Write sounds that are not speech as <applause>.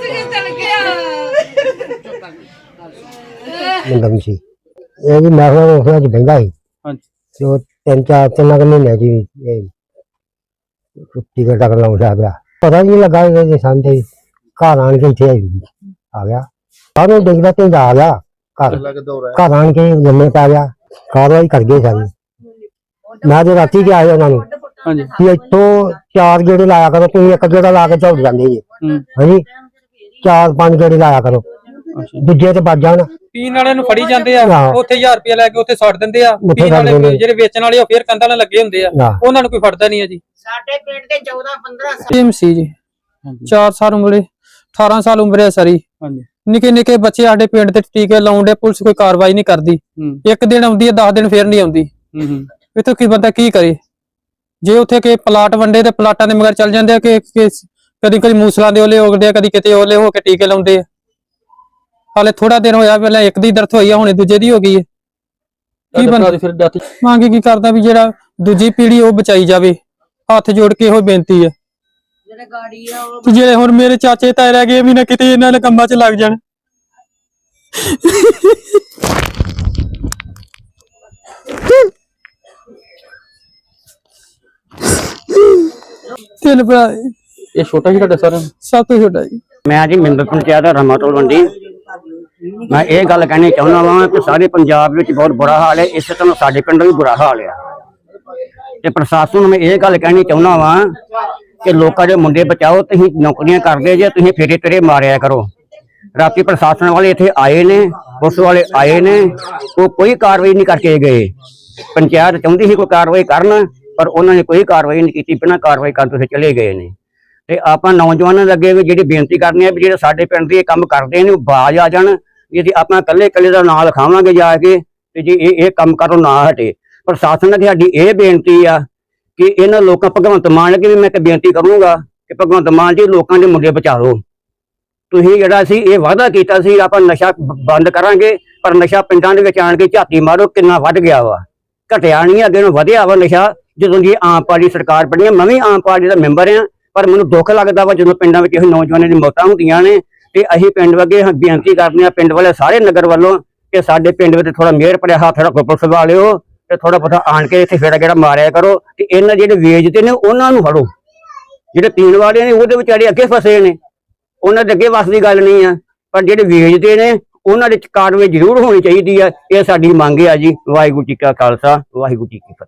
ਕੇ ਚਲ ਗਿਆ ਮੁੰਡਾ ਵੀ ਸੀ। ਇਹ ਵੀ ਮੈਂ ਹੁਣ ਉਸ ਵਿੱਚ ਬਹਿੰਦਾ ਸੀ। ਹਾਂਜੀ। ਜੋ ਤਿੰਨ ਚਾਰ ਤਿੰਨ ਕੁ ਮਹੀਨੇ ਜੀ ਇਹ ਛੁੱਟੀ ਕਰ ਤੱਕ ਲਾਉਂਦਾ ਪਿਆ। ਪਤਾ ਨਹੀਂ ਲੱਗਾ ਇਹ ਸੰਦੇ ਘਰ ਆਣ ਕੇ ਇੱਥੇ ਆ ਗਿਆ। ਸਾਨੂੰ ਦੇਖਦਾ ਤੇ ਆ ਗਿਆ ਘਰ। ਲੱਗ ਘਰ ਆਣ ਕੇ ਜੰਮੇ ਪੈ ਗਿਆ। ਕਾਰਵਾਈ ਕਰ ਗਏ ਸਾਰੀ। ਮੈਂ ਤੇ ਰਾਤੀ ਕਿ ਆਇਆ ਉਹਨਾਂ ਨੂੰ। ਹਾਂਜੀ। ਕਿ ਇੱਥੋਂ ਚਾਰ ਗੇੜੇ ਲਾਇਆ ਕਰੋ ਤੁਸੀਂ ਇੱਕ ਗੇੜਾ ਲਾ ਕੇ ਝੌੜ ਜਾਂਦੇ ਜੀ। ਹੂੰ। ਹਾਂਜੀ। ਚਾਰ ਪੰਜ ਗੇੜੇ ਲਾਇਆ ਕਰੋ। ਦੂਜੇ ਤੇ ਵੱਜ ਜਾਣ। ਪੀਣ ਵਾਲਿਆਂ ਨੂੰ ਫੜੀ ਜਾਂਦੇ ਆ ਹਾਂ। ਉੱਥੇ 1000 ਰੁਪਏ ਲੈ ਕੇ ਉੱਥੇ ਸੁੱਟ ਦਿੰਦੇ ਆ। ਉੱਥੇ ਪੀਣ ਸੁੱਟ ਵਾਲੇ ਦਿੰਦੇ। ਜਿਹੜੇ ਵੇਚਣ ਵਾਲੇ ਆ, ਉਹ ਫੇਰ ਕੰਧਾਂ ਨਾਲ ਲੱਗੇ ਹੁੰਦੇ ਆ। ਹਾਂ। ਉਹਨਾਂ ਨੂੰ ਕੋਈ ਫੜਦਾ ਨਹੀਂ ਆ ਜੀ। ਸਾਡੇ ਪਿੰਡ ਦੇ 14 15 ਟੀਮ ਸੀ ਜੀ। ਹਾਂਜੀ। 4 ਸਾਲ ਉਮਰੇ 18 ਸਾਲ ਉਮਰੇ ਆ ਸਾਰੀ। ਹਾਂਜੀ। ਨਿੱਕੇ ਨਿੱਕੇ ਬੱਚੇ ਸਾਡੇ ਪਿੰਡ ਤੇ ਟੀਕੇ ਲਾਉਂਦੇ ਪੁਲਿਸ ਕੋਈ ਕਾਰਵਾਈ ਨਹੀਂ ਕਰਦੀ। ਹੂੰ। ਇੱਕ ਦਿਨ ਆਉਂਦੀ ਹੈ 10 ਦਿਨ ਫੇਰ ਨਹੀਂ ਆਉਂਦੀ। ਹੂੰ ਹੂੰ। ਇਥੋਂ ਕੀ ਬੰਦਾ ਕੀ ਕਰੇ? ਜੇ ਉੱਥੇ ਕਿ ਪਲਾਟ ਵੰਡੇ ਤੇ ਪਲਾਟਾਂ ਦੇ ਮਗਰ ਚੱਲ ਜਾਂਦੇ ਆ ਕਿ ਕਦੀ ਕਦੀ ਮੂਸਲਾਂ ਦੇ ਓਲੇ ਹੋਗਦੇ ਆ ਕਦੀ ਕਿਤੇ ਓਲੇ ਹੋ ਕੇ ਟੀਕੇ ਲਾਉਂਦੇ ਆ। ਹਾਲੇ ਥੋੜਾ ਦਿਨ ਹੋਇਆ ਪਹਿਲਾਂ ਇੱਕ ਦੀ ਦਰਦ ਹੋਈ ਆ ਹੁਣੇ ਦੂਜੇ ਦੀ ਹੋ ਗਈ ਹੈ ਕੀ ਬੰਦਾ ਦੀ ਫਿਰ ਡੈਥ ਮੰਗ ਕੀ ਕਰਦਾ ਵੀ ਜਿਹੜਾ ਦੂਜੀ ਪੀੜ੍ਹੀ ਉਹ ਬਚਾਈ ਜਾਵੇ ਹੱਥ ਜੋੜ ਕੇ ਇਹੋ ਬੇਨਤੀ ਹੈ ਜਿਹੜੇ ਗਾੜੀ ਆ ਉਹ ਜਿਹੜੇ ਹੁਣ ਮੇਰੇ ਚਾਚੇ ਤਾਏ ਰਹਿ ਗਏ ਵੀ ਨਾ ਕਿਤੇ ਇਹਨਾਂ ਦੇ ਕੰਮਾਂ 'ਚ ਲੱਗ ਜਾਣ। <laughs> ਤਿੰਨ ਭਰਾ ਜੀ, ਇਹ ਛੋਟਾ ਸੀ ਤੁਹਾਡਾ ਸਾਰਿਆਂ ਨੂੰ? ਸਭ ਤੋਂ ਛੋਟਾ ਜੀ। ਮੈਂ ਜੀ ਮਿੰਦਰ ਪੰਚਾਇਤ ਰਮਾਤੋਲ ਮੰਡੀ ਮੈਂ ਇਹ ਗੱਲ ਕਹਿਣੀ ਚਾਹੁੰਦਾ ਵਾਂ ਕਿ ਸਾਰੇ ਪੰਜਾਬ ਵਿੱਚ ਬਹੁਤ ਬੁਰਾ ਹਾਲ ਹੈ। ਇਸੇ ਤਰ੍ਹਾਂ ਸਾਡੇ ਪਿੰਡ ਵੀ ਬੁਰਾ ਹਾਲ ਹੈ ਤੇ ਪ੍ਰਸ਼ਾਸਨ ਨੂੰ ਮੈਂ ਇਹ ਗੱਲ ਕਹਿਣੀ ਚਾਹੁੰਦਾ ਵਾਂ ਕਿ ਲੋਕਾਂ ਦੇ ਮੁੰਡੇ ਬਚਾਓ ਤੁਸੀਂ ਨੌਕਰੀਆਂ ਕਰਦੇ ਜੇ ਤੁਸੀਂ ਫੇਰੇ ਤੇਰੇ ਮਾਰਿਆ ਕਰੋ। ਰਾਤੀ ਪ੍ਰਸ਼ਾਸਨ ਵਾਲੇ ਇੱਥੇ ਆਏ ਨੇ ਪੁਲਿਸ ਵਾਲੇ ਆਏ ਨੇ ਉਹ ਕੋਈ ਕਾਰਵਾਈ ਨਹੀਂ ਕਰਕੇ ਗਏ। ਪੰਚਾਇਤ ਚਾਹੁੰਦੀ ਸੀ ਕੋਈ ਕਾਰਵਾਈ ਕਰਨ ਪਰ ਉਹਨਾਂ ਨੇ ਕੋਈ ਕਾਰਵਾਈ ਨਹੀਂ ਕੀਤੀ, ਬਿਨਾਂ ਕਾਰਵਾਈ ਕਰਨ ਤੋਂ ਚਲੇ ਗਏ ਨੇ ਤੇ ਆਪਾਂ ਨੌਜਵਾਨਾਂ ਦੇ ਅੱਗੇ ਵੀ ਜਿਹੜੀ ਬੇਨਤੀ ਕਰਨੀ ਹੈ ਵੀ ਜਿਹੜੇ ਸਾਡੇ ਪਿੰਡ ਦੇ ਇਹ ਕੰਮ ਕਰਦੇ ਨੇ, ਉਹ ਬਾਜ ਆ ਜਾਣ ਜਿਹਦੀ ਆਪਾਂ ਇਕੱਲੇ ਇਕੱਲੇ ਦਾ ਨਾਂ ਲਿਖਾਵਾਂਗੇ ਜਾ ਕੇ ਤੇ ਜੇ ਇਹ ਇਹ ਕੰਮ ਕਰੋ ਨਾ ਹਟੇ। ਪ੍ਰਸ਼ਾਸਨ ਅੱਗੇ ਸਾਡੀ ਇਹ ਬੇਨਤੀ ਆ ਕਿ ਇਹਨਾਂ ਲੋਕਾਂ, ਭਗਵੰਤ ਮਾਨ ਅੱਗੇ ਵੀ ਮੈਂ ਇੱਕ ਬੇਨਤੀ ਕਰੂੰਗਾ ਕਿ ਭਗਵੰਤ ਮਾਨ ਜੀ ਲੋਕਾਂ ਦੇ ਮੁੰਡੇ ਬਚਾਓ। ਤੁਸੀਂ ਜਿਹੜਾ ਸੀ ਇਹ ਵਾਅਦਾ ਕੀਤਾ ਸੀ, ਆਪਾਂ ਨਸ਼ਾ ਬੰਦ ਕਰਾਂਗੇ, ਪਰ ਨਸ਼ਾ ਪਿੰਡਾਂ ਦੇ ਵਿੱਚ ਆਣ ਕੇ ਝਾਤੀ ਮਾਰੋ, ਕਿੰਨਾ ਵੱਧ ਗਿਆ ਵਾ। ਘਟਿਆ ਨਹੀਂ, ਅੱਗੇ ਨੂੰ ਵਧਿਆ ਵਾ ਨਸ਼ਾ। ਜਦੋਂ ਦੀ ਆਮ ਪਾਰਟੀ ਸਰਕਾਰ ਬਣੀ ਹੈ ਮੈਂ ਵੀ ਆਮ ਪਾਰਟੀ ਦਾ ਮੈਂਬਰ ਹਾਂ ਪਰ ਮੈਨੂੰ ਦੁੱਖ ਲੱਗਦਾ ਵਾ ਜਦੋਂ ਪਿੰਡਾਂ ਵਿੱਚ ਇਹ ਨੌਜਵਾਨਾਂ ਦੀ ਮੌਤਾਂ ਹੁੰਦੀਆਂ ਨੇ ਤੇ ਅਸੀਂ ਪਿੰਡ ਵਗੇ ਬੇਨਤੀ ਕਰਦੇ ਆ ਪਿੰਡ ਵਾਲੇ ਸਾਰੇ ਨਗਰ ਵੱਲੋਂ ਕਿ ਸਾਡੇ ਪਿੰਡ ਵਿੱਚ ਥੋੜਾ ਮਿਹਰ ਭਰਿਆ ਹੱਥ ਰੱਖੋ, ਪੁਲਿਸ ਵਾਲਿਓ ਤੇ ਥੋੜਾ ਬਹੁਤਾ ਆਣ ਕੇ ਇੱਥੇ ਫੇਰਾ ਜਿਹੜਾ ਮਾਰਿਆ ਕਰੋ ਤੇ ਇਹਨਾਂ ਜਿਹੜੇ ਵੇਚਦੇ ਨੇ ਉਹਨਾਂ ਨੂੰ ਫੜੋ। ਜਿਹੜੇ ਪੀਣ ਵਾਲੇ ਨੇ ਉਹਦੇ ਵਿਚਾਰੇ ਅੱਗੇ ਫਸੇ ਨੇ। ਉਹਨਾਂ ਦੇ ਅੱਗੇ ਵਸ ਦੀ ਗੱਲ ਨਹੀਂ ਆ, ਪਰ ਜਿਹੜੇ ਵੇਚਦੇ ਨੇ, ਉਹਨਾਂ ਦੇ ਕਾਰਵਾਈ ਜ਼ਰੂਰ ਹੋਣੀ ਚਾਹੀਦੀ ਆ। ਇਹ ਸਾਡੀ ਮੰਗ ਆ ਜੀ। ਵਾਹਿਗੁਰੂ ਜੀ ਕਾ ਖਾਲਸਾ, ਵਾਹਿਗੁਰੂ ਜੀ ਕੀ ਫਤਿਹ।